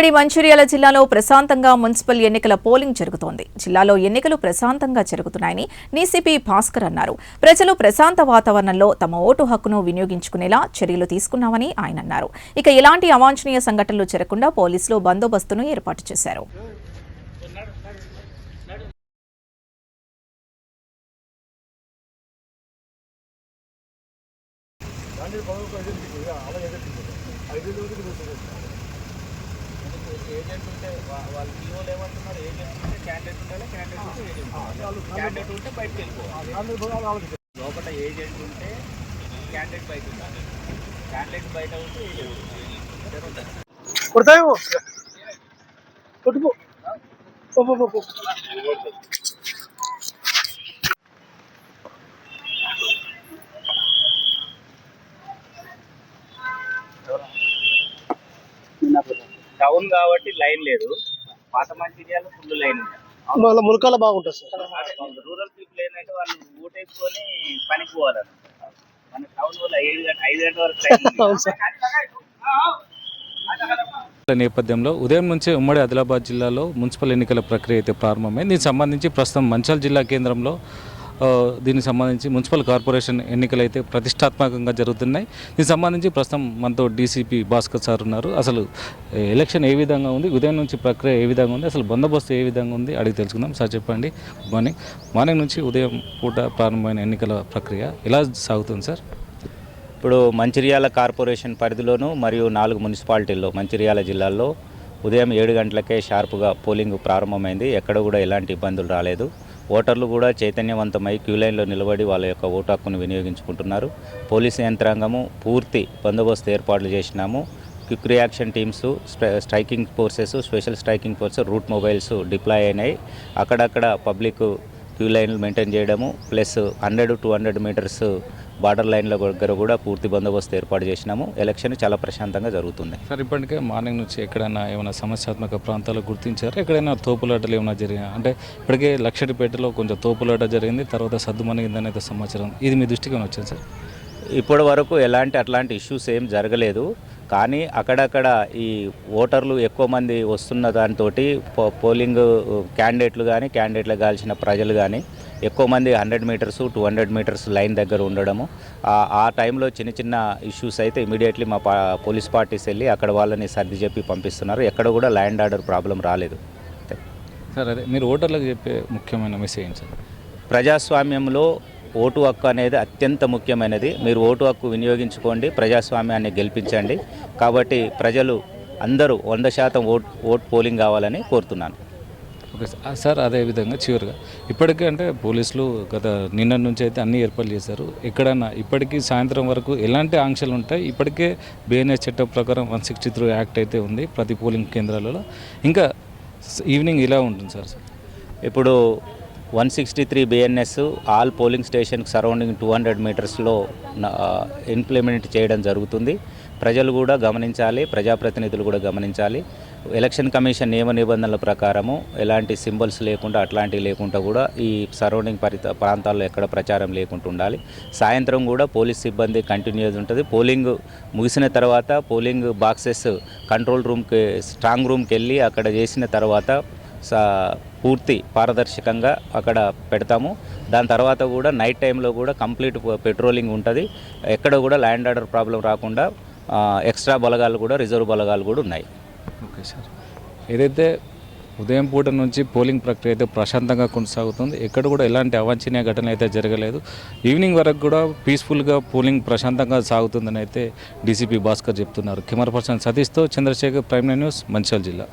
ఉమ్మడి మంచిర్యాల జిల్లాలో ప్రశాంతంగా మున్సిపల్ ఎన్నికల పోలింగ్ జరుగుతోంది. జిల్లాలో ఎన్నికలు ప్రశాంతంగా జరుగుతున్నాయని నీసీపీ భాస్కర్ అన్నారు. ప్రజలు ప్రశాంత వాతావరణంలో తమ ఓటు హక్కును వినియోగించుకునేలా చర్యలు తీసుకున్నామని ఆయన అన్నారు. ఇక ఎలాంటి అవాంఛనీయ సంఘటనలు జరగకుండా పోలీసులు బందోబస్తును ఏర్పాటు చేశారు. ఏజెంట్ ఉంటే వాళ్ళు వాళ్ళ పీఓలు ఏమంటున్నారు ఏజెంట్ ఉంటే క్యాండిడేట్ ఉండాలి క్యాండిడేట్ ఉంటే ఏజెంట్ ఉండాలి. క్యాండిడేట్ ఉంటే బయటకు వెళ్ళిపోవాలి లోపల ఏజెంట్ ఉంటే క్యాండిడేట్ బయట ఉండాలి క్యాండిడేట్ బయట ఉంటే ఏజెంట్ ఉండాలి. కొడతాయేమో కొట్టుకో టౌన్ కాబట్టి లైన్ లేదు. పాత మంచిర్యాల ఫుల్ లైన్. ఉంది మళ్ళీ ములకాల బాగుంటుంది సార్. రూరల్ పీపుల్ ఏంటంటే వాళ్ళు ఓటేసుకొని పనికి పోవాలన్నమాట మన టౌన్ వల్ల ఏడు గంట ఐదు గంటల వరకు నేపథ్యంలో ఉదయం నుంచే ఉమ్మడి ఆదిలాబాద్ జిల్లాలో మున్సిపల్ ఎన్నికల ప్రక్రియ అయితే ప్రారంభమైంది. దీనికి సంబంధించి ప్రస్తుతం మంచాల్ జిల్లా కేంద్రంలో దీనికి సంబంధించి మున్సిపల్ కార్పొరేషన్ ఎన్నికలు అయితే ప్రతిష్టాత్మకంగా జరుగుతున్నాయి. దీనికి సంబంధించి ప్రస్తుతం మనతో డీసీపీ భాస్కర్ సార్ ఉన్నారు. అసలు ఎలక్షన్ ఏ విధంగా ఉంది? ఉదయం నుంచి ప్రక్రియ ఏ విధంగా ఉంది? అసలు బందోబస్తు ఏ విధంగా ఉంది? అడిగి తెలుసుకుందాం. సార్ చెప్పండి. గుడ్ మార్నింగ్ మార్నింగ్ నుంచి ఉదయం పూట ప్రారంభమైన ఎన్నికల ప్రక్రియ ఎలా సాగుతుంది సార్? ఇప్పుడు మంచిర్యాల కార్పొరేషన్ పరిధిలోను మరియు నాలుగు మున్సిపాలిటీల్లో మంచిర్యాల జిల్లాల్లో ఉదయం ఏడు గంటలకే షార్ప్గా పోలింగ్ ప్రారంభమైంది. ఎక్కడ కూడా ఎలాంటి ఇబ్బందులు రాలేదు. ఓటర్లు కూడా చైతన్యవంతమై క్యూ లైన్లో నిలబడి వాళ్ళ యొక్క ఓటు హక్కును వినియోగించుకుంటున్నారు. పోలీసు యంత్రాంగము పూర్తి బందోబస్తు ఏర్పాట్లు చేసినాము. Quick reaction teams striking forces special striking force route mobiles deploy అయినాయి. అక్కడక్కడ పబ్లిక్ క్యూ లైన్లు మెయింటైన్ చేయడము plus hundred two hundred metres border లైన్ల దగ్గర కూడా పూర్తి బందోబస్తు ఏర్పాటు చేసినాము. ఎలక్షన్ చాలా ప్రశాంతంగా జరుగుతుంది. సార్ ఇప్పటికే మార్నింగ్ నుంచి ఎక్కడైనా ఏమైనా సమస్యాత్మక ప్రాంతాలు గుర్తించారా? ఎక్కడైనా తోపులాటలు ఏమైనా జరిగినా? అంటే ఇప్పటికే లక్షడిపేటలో కొంచెం తోపులాట జరిగింది తర్వాత సద్దుమణిగిందని అయితే సమాచారం. ఇది మీ దృష్టికి వచ్చింది సార్? ఇప్పటి వరకు ఎలాంటి అట్లాంటి ఇష్యూస్ ఏం జరగలేదు. కానీ అక్కడక్కడ ఈ ఓటర్లు ఎక్కువ మంది వస్తున్న దాంతో పోలింగ్ క్యాండిడేట్లు కానీ క్యాండిడేట్లకు కాల్చిన ప్రజలు కానీ ఎక్కువ మంది hundred metres two hundred metres line దగ్గర ఉండడము. ఆ- టైంలో చిన్న చిన్న ఇష్యూస్ అయితే ఇమీడియట్లీ మా పోలీస్ పార్టీస్ వెళ్ళి అక్కడ వాళ్ళని సర్ది చెప్పి పంపిస్తున్నారు. ఎక్కడ కూడా ల్యాండ్ ఆర్డర్ ప్రాబ్లం రాలేదు. సార్ అదే మీరు ఓటర్లకు చెప్పే ముఖ్యమైన మెసేజ్ సార్? ప్రజాస్వామ్యంలో ఓటు హక్కు అనేది అత్యంత ముఖ్యమైనది. మీరు ఓటు హక్కు వినియోగించుకోండి ప్రజాస్వామ్యాన్ని గెలిపించండి. కాబట్టి ప్రజలు అందరూ వంద శాతం ఓట్ ఓట్ పోలింగ్ కావాలని కోరుతున్నాను. ఓకే సార్ సార్ అదే విధంగా చివరిగా. ఇప్పటికే అంటే పోలీసులు గత నిన్న నుంచి అయితే అన్ని ఏర్పాట్లు చేశారు. ఎక్కడైనా ఇప్పటికీ సాయంత్రం వరకు ఎలాంటి ఆంక్షలు ఉంటాయి? ఇప్పటికే బిఎన్ఎస్ చట్టం ప్రకారం వన్ సిక్స్టీ త్రీ యాక్ట్ అయితే ఉంది ప్రతి పోలింగ్ కేంద్రాలలో. ఇంకా ఈవినింగ్ ఇలా ఉంటుంది సార్. ఇప్పుడు one sixty three BNS all polling స్టేషన్కి సరౌండింగ్ టూ హండ్రెడ్ మీటర్స్లో ఇంప్లిమెంట్ చేయడం జరుగుతుంది. ప్రజలు కూడా గమనించాలి ప్రజాప్రతినిధులు కూడా గమనించాలి. ఎలక్షన్ కమిషన్ నియమ నిబంధనల ప్రకారము ఎలాంటి సింబల్స్ లేకుండా అట్లాంటివి లేకుండా కూడా ఈ సరౌండింగ్ పరిత ప్రాంతాల్లో ఎక్కడ ప్రచారం లేకుండా ఉండాలి. సాయంత్రం కూడా పోలీస్ సిబ్బంది కంటిన్యూస్ ఉంటుంది. పోలింగ్ ముగిసిన తర్వాత పోలింగ్ బాక్సెస్ కంట్రోల్ రూమ్కి స్ట్రాంగ్ రూమ్కి వెళ్ళి అక్కడ చేసిన తర్వాత సా పూర్తి పారదర్శకంగా అక్కడ పెడతాము. దాని తర్వాత కూడా నైట్ టైంలో కూడా కంప్లీట్ పెట్రోలింగ్ ఉంటుంది. ఎక్కడ కూడా ల్యాండ్ ఆర్డర్ ప్రాబ్లం రాకుండా ఎక్స్ట్రా బలగాలు కూడా రిజర్వ్ బలగాలు కూడా ఉన్నాయి. Okay sir. ఏదైతే ఉదయం పూట నుంచి పోలింగ్ ప్రక్రియ అయితే ప్రశాంతంగా కొనసాగుతుంది ఎక్కడ కూడా ఎలాంటి అవాంఛనీయ ఘటన అయితే జరగలేదు. ఈవినింగ్ వరకు కూడా పీస్ఫుల్గా పోలింగ్ ప్రశాంతంగా సాగుతుందని అయితే డీసీపీ భాస్కర్ చెప్తున్నారు. కెమెరా పర్సన్ సతీష్తో చంద్రశేఖర్ ప్రైమ్ న్యూస్ మంచిర్యాల జిల్లా.